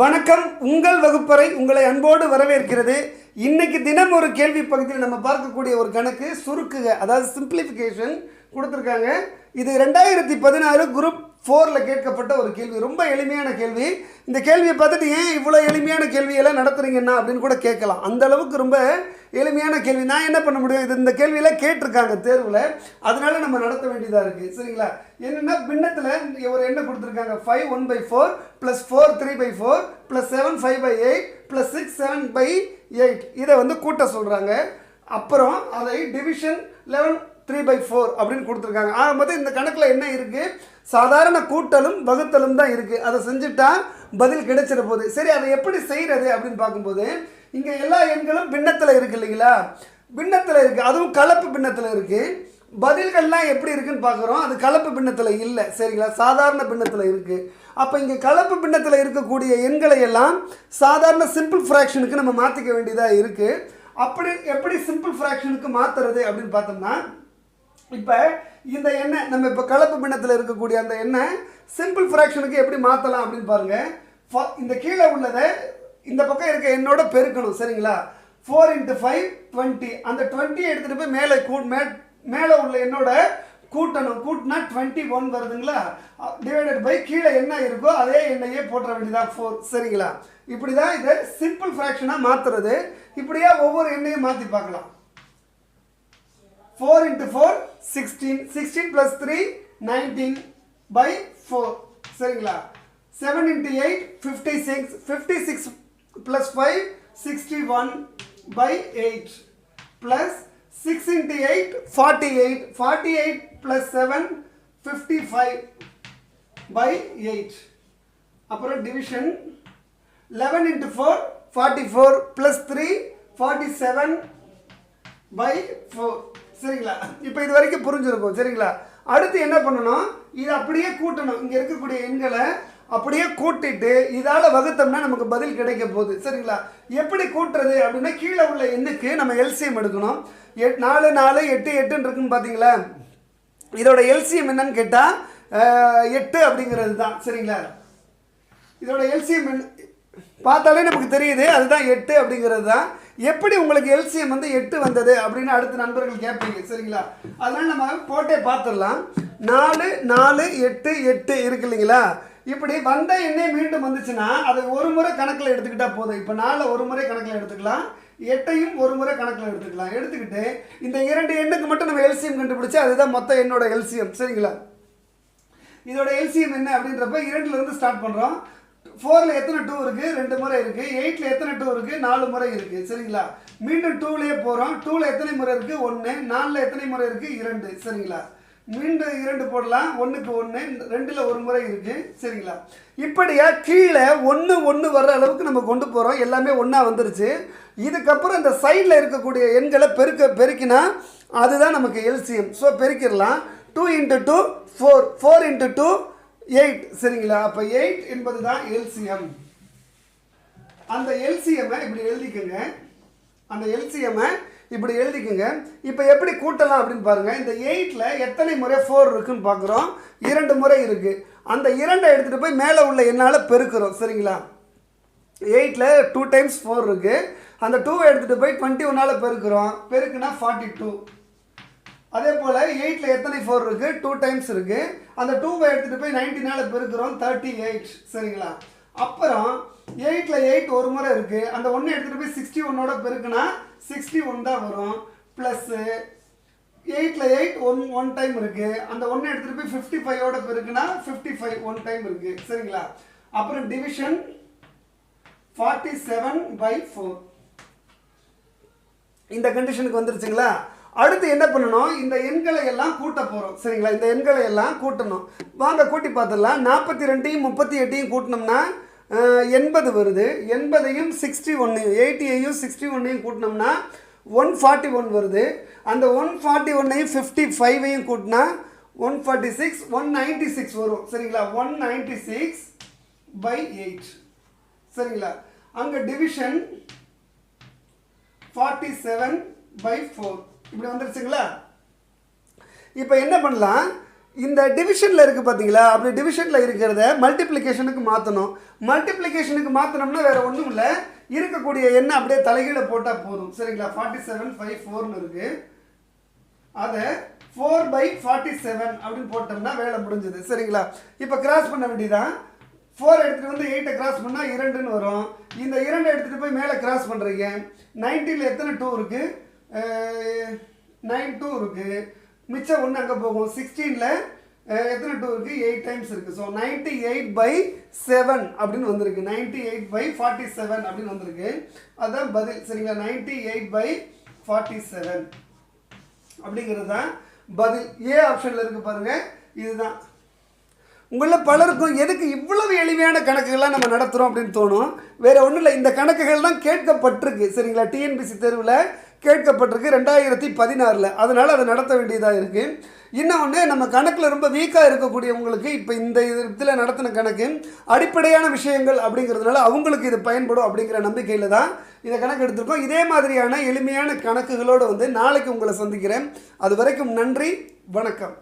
வணக்கம். உங்கள் வகுப்பறை உங்களை அன்போடு வரவேற்கிறது. இன்னைக்கு தினம் ஒரு கேள்வி பகுதியில் நம்ம பார்க்கக்கூடிய ஒரு கணக்கு சுருக்குக அதாவது சிம்பிளிஃபிகேஷன் கொடுத்துருக்காங்க. இது ரெண்டாயிரத்தி பதினாறு குரூப் ஃபோரில் கேட்கப்பட்ட ஒரு கேள்வி ரொம்ப எளிமையான கேள்வி. இந்த கேள்வியை பார்த்துட்டு ஏன் இவ்வளோ எளிமையான கேள்வியெல்லாம் நடத்துறீங்கன்னா? அப்படின்னு கூட கேட்கலாம். அந்த அளவுக்கு ரொம்ப எளிமையான கேள்வி. நான் என்ன பண்ண முடியும்? இது இந்த கேள்வியெல்லாம் கேட்டிருக்காங்க தேர்வில். அதனால நம்ம நடத்த வேண்டியதாக இருக்குது சரிங்களா? என்னென்னா பின்னத்தில் ஒரு என்ன கொடுத்துருக்காங்க. Five one by four plus four three by four plus seven five by eight plus six seven by eight இதை வந்து கூட்ட சொல்கிறாங்க அப்புறம் அதை division eleven three by four அப்படின்னு கொடுத்துருக்காங்க. ஆகும்போது இந்த கணக்கில் என்ன இருக்குது சாதாரண கூட்டலும் வகுத்தலும் தான் இருக்குது அதை செஞ்சுட்டா பதில் கிடைச்சிட போகுது சரி அதை எப்படி செய்கிறது அப்படின்னு பார்க்கும்போது இங்கே எல்லா எண்களும் பின்னத்தில் இருக்கு இல்லைங்களா? பின்னத்தில் இருக்குது அதுவும் கலப்பு பின்னத்தில் இருக்குது பதில்கள்லாம் எப்படி இருக்குன்னு பார்க்குறோம். அது கலப்பு பின்னத்தில் இல்லை. சரிங்களா? சாதாரண பின்னத்தில் இருக்குது அப்போ இங்கே கலப்பு பின்னத்தில் இருக்கக்கூடிய எண்களை எல்லாம் சாதாரண சிம்பிள் ஃப்ராக்ஷனுக்கு நம்ம மாற்றிக்க வேண்டியதாக இருக்குது அப்படி எப்படி சிம்பிள் ஃப்ராக்ஷனுக்கு மாற்றுறது அப்படின்னு பார்த்தோம்னா இப்போ இந்த எண்ணெய் நம்ம இப்போ கலப்பு பின்னத்தில் இருக்கக்கூடிய அந்த எண்ணெய் சிம்பிள் ஃப்ராக்ஷனுக்கு எப்படி மாற்றலாம் அப்படின்னு பாருங்கள் இந்த கீழே உள்ளதை இந்த பக்கம் இருக்க என்னோட பெருக்கணும் சரிங்களா? ஃபோர் இன்ட்டு ஃபைவ் டுவெண்ட்டி அந்த டுவெண்ட்டி எடுத்துகிட்டு போய் மேலே கூ மே மேலே உள்ள என்னோட கூட்டணும். கூட்டினா டுவெண்ட்டி ஒன் வருதுங்களா டிவைடட் பை கீழே என்ன இருக்கோ அதே எண்ணையே போட்டுற வேண்டியதாக ஃபோர் சரிங்களா? இப்படி தான் இதை சிம்பிள் ஃப்ராக்ஷனாக மாற்றுறது இப்படியே ஒவ்வொரு எண்ணையும் மாற்றி பார்க்கலாம். Four into four sixteen sixteen plus three nineteen by four சரிங்களா? Seven into eight fifty six fifty six plus five sixty one by eight plus six into eight forty eight forty eight plus seven fifty five by eight அப்புறம் division eleven into four forty four plus three forty seven by சரிங்களா? இப்போ இது வரைக்கும் புரிஞ்சிருக்கும். சரிங்களா? அடுத்து என்ன பண்ணணும்? இதை அப்படியே கூட்டணும். இங்கே இருக்கக்கூடிய எண்களை அப்படியே கூட்டிட்டு இதால் வகுத்தோம்னா நமக்கு பதில் கிடைக்க போகுது. சரிங்களா? எப்படி கூட்டுறது அப்படின்னா கீழே உள்ள எண்ணுக்கு நம்ம எல்சிஎம் எடுக்கணும். எட் நாலு நாலு எட்டு எட்டுன்னு இருக்குன்னு பார்த்தீங்களா இதோட எல்சிஎம் என்னன்னு கேட்டால் எட்டு அப்படிங்கிறது தான். சரிங்களா? இதோட எல்சிஎம் பார்த்தாலே நமக்கு தெரியுது அதுதான் எட்டு அப்படிங்கிறது தான். எப்படி உங்களுக்கு எல்சிஎம் வந்து எட்டு வந்தது அப்படின்னு அடுத்த நண்பர்கள் கேட்பீங்க. சரிங்களா? அதனால் நம்ம போட்டே பார்த்துடலாம். நாலு நாலு எட்டு எட்டு இருக்கு இல்லைங்களா? இப்படி வந்த எண்ணெய் மீண்டும் வந்துச்சுன்னா அதை ஒரு முறை கணக்கில் எடுத்துக்கிட்டால் போதும். இப்போ நாளில் ஒரு முறை கணக்கில் எடுத்துக்கலாம். எட்டையும் ஒரு முறை கணக்கில் எடுத்துக்கலாம். எடுத்துக்கிட்டு இந்த இரண்டு எண்ணுக்கு மட்டும் நம்ம எல்சியம் கண்டுபிடிச்சி அதுதான் மொத்த என்னோட எல்சியம் சரிங்களா? இதோட எல்சியம் என்ன அப்படின்றப்ப இரண்டுலேருந்து ஸ்டார்ட் பண்ணுறோம் ஃபோரில் எத்தனை டூ இருக்குது ரெண்டு முறை இருக்குது எயிட்டில் எத்தனை டூ இருக்குது நாலு முறை இருக்குது சரிங்களா? மீண்டும் டூலேயே போகிறோம் டூவில் எத்தனை முறை இருக்குது ஒன்று நாலில் எத்தனை முறை இருக்குது இரண்டு. சரிங்களா? மீண்டும் இரண்டு போடலாம். ஒன்றுக்கு ஒன்று ரெண்டில் ஒரு முறை இருக்குது சரிங்களா? இப்படியா கீழே ஒன்று ஒன்று வர்ற அளவுக்கு நம்ம கொண்டு போகிறோம் எல்லாமே ஒன்றா வந்துருச்சு. இதுக்கப்புறம் இந்த சைடில் இருக்கக்கூடிய எண்களை பெருக்க பெருக்கினா அதுதான் நமக்கு LCM so பெருக்கிடலாம். Two into two four four into two eight சரிங்களா? அப்போ எயிட் என்பது தான் எல்சிஎம் அந்த எல்சிஎம்மை இப்படி எழுதிக்கோங்க. அந்த எல்சிஎம்மை இப்படி எழுதிக்கோங்க. இப்போ எப்படி கூட்டலாம் அப்படின்னு பாருங்கள் இந்த எயிட்டில் எத்தனை முறை ஃபோர் இருக்குன்னு பார்க்குறோம் இரண்டு முறை இருக்குது அந்த இரண்டை எடுத்துகிட்டு போய் மேலே உள்ள என்னால் பெருக்கிறோம். சரிங்களா? எயிட்டில் டூ டைம்ஸ் ஃபோர் இருக்குது அந்த டூவை எடுத்துகிட்டு போய் டுவெண்ட்டி ஒன்னால் பெருக்கிறோம். பெருக்குனா ஃபார்ட்டி டூ அதே போல் எயிட்டில் எத்தனை ஃபோர் இருக்குது டூ டைம்ஸ் இருக்குது அந்த டூவை எடுத்துகிட்டு போய் நைன்டினால் பெருக்கிறோம். தேர்ட்டி எயிட் சரிங்களா? அப்புறம் எயிட்டில் எயிட் ஒரு முறை இருக்குது அந்த ஒன்று எடுத்துகிட்டு போய் சிக்ஸ்டி ஒன்னோட பெருக்குனா சிக்ஸ்டி ஒன் தான் வரும். ப்ளஸ்ஸு எயிட்டில் எயிட் ஒன் ஒன் டைம் இருக்குது அந்த ஒன்று எடுத்துகிட்டு போய் ஃபிஃப்டி ஃபைவோட பெருக்குனா ஃபிஃப்டி ஃபைவ் ஒன் டைம் இருக்குது சரிங்களா? அப்புறம் division forty seven by four இந்த கண்டிஷனுக்கு வந்துருச்சுங்களா? அடுத்து என்ன பண்ணணும்? இந்த எண்களை எல்லாம் கூட்ட போகிறோம் சரிங்களா? இந்த எண்களை எல்லாம் கூட்டணும். வாங்க கூட்டி பார்த்துடலாம். நாற்பத்தி ரெண்டையும் முப்பத்தி எட்டையும் கூட்டினோம்னா எண்பது வருது. எண்பதையும் சிக்ஸ்டி ஒன்னையும் எயிட்டியையும் சிக்ஸ்டி ஒன்னையும் கூட்டினோம்னா ஒன் ஃபார்ட்டி ஒன் வருது. அந்த ஒன் ஃபார்ட்டி ஒன்னையும் ஃபிஃப்டி ஃபைவையும் கூட்டினா one forty six one ninety six வரும். சரிங்களா? One ninety six by eight. சரிங்களா? அங்கே division forty seven by four இப்படி வந்துருச்சுங்களா? இப்போ என்ன பண்ணலாம்? இந்த டிவிஷனில் இருக்குது பார்த்தீங்களா அப்படி டிவிஷனில் இருக்கிறத மல்டிப்ளிகேஷனுக்கு மாற்றணும் மல்டிப்ளிகேஷனுக்கு மாற்றினோம்னா வேறு ஒன்றும் இல்லை. இருக்கக்கூடிய எண்ணை அப்படியே தலைகீழ போட்டால் போதும். சரிங்களா? ஃபார்ட்டி செவன் ஃபைவ் ஃபோர்னு இருக்குது அதை ஃபோர் பை ஃபார்ட்டி செவன் அப்படின்னு போட்டோம்னா வேலை முடிஞ்சது. சரிங்களா? இப்போ கிராஸ் பண்ண வேண்டியதான் ஃபோர் எடுத்துகிட்டு வந்து எயிட்டை கிராஸ் பண்ணால் இரண்டுன்னு வரும். இந்த இரண்டை எடுத்துகிட்டு போய் மேலே கிராஸ் பண்ணுறீங்க நைன்டீனில் எத்தனை டூ இருக்குது நைன் டூ இருக்குது மிச்சம் ஒன்று அங்கே போகும். சிக்ஸ்டீனில் எத்தனை டூ இருக்குது எயிட் டைம்ஸ் இருக்குது so ninety eight by seven அப்படின்னு வந்திருக்கு. Ninety eight by forty seven அப்படின்னு வந்திருக்கு. அதுதான் பதில். சரிங்களா? Ninety eight by forty seven அப்படிங்கிறது தான் பதில். ஏ ஆப்ஷனில் இருக்குது பாருங்கள் இதுதான். உங்களில் பலருக்கும் எதுக்கு இவ்வளவு எளிமையான கணக்குகள்லாம் நம்ம நடத்துகிறோம் அப்படின்னு தோணும்? வேறு ஒன்றும் இல்லை இந்த கணக்குகள் தான் கேட்கப்பட்டிருக்கு. சரிங்களா? டிஎன்பிசி தேர்வில் கேட்கப்பட்டிருக்கு ரெண்டாயிரத்தி பதினாறில். அதனால் அதை நடத்த வேண்டியதாக இருக்குது இன்னொன்று நம்ம கணக்கில் ரொம்ப வீக்காக இருக்கக்கூடியவங்களுக்கு இப்போ இந்த இதில் நடத்தின கணக்கு அடிப்படையான விஷயங்கள் அப்படிங்கிறதுனால அவங்களுக்கு இது பயன்படும் அப்படிங்கிற நம்பிக்கையில் தான் இதை கணக்கு எடுத்திருக்கோம். இதே மாதிரியான எளிமையான கணக்குகளோடு வந்து நாளைக்கு உங்களை சந்திக்கிறேன். அது வரைக்கும் நன்றி வணக்கம்.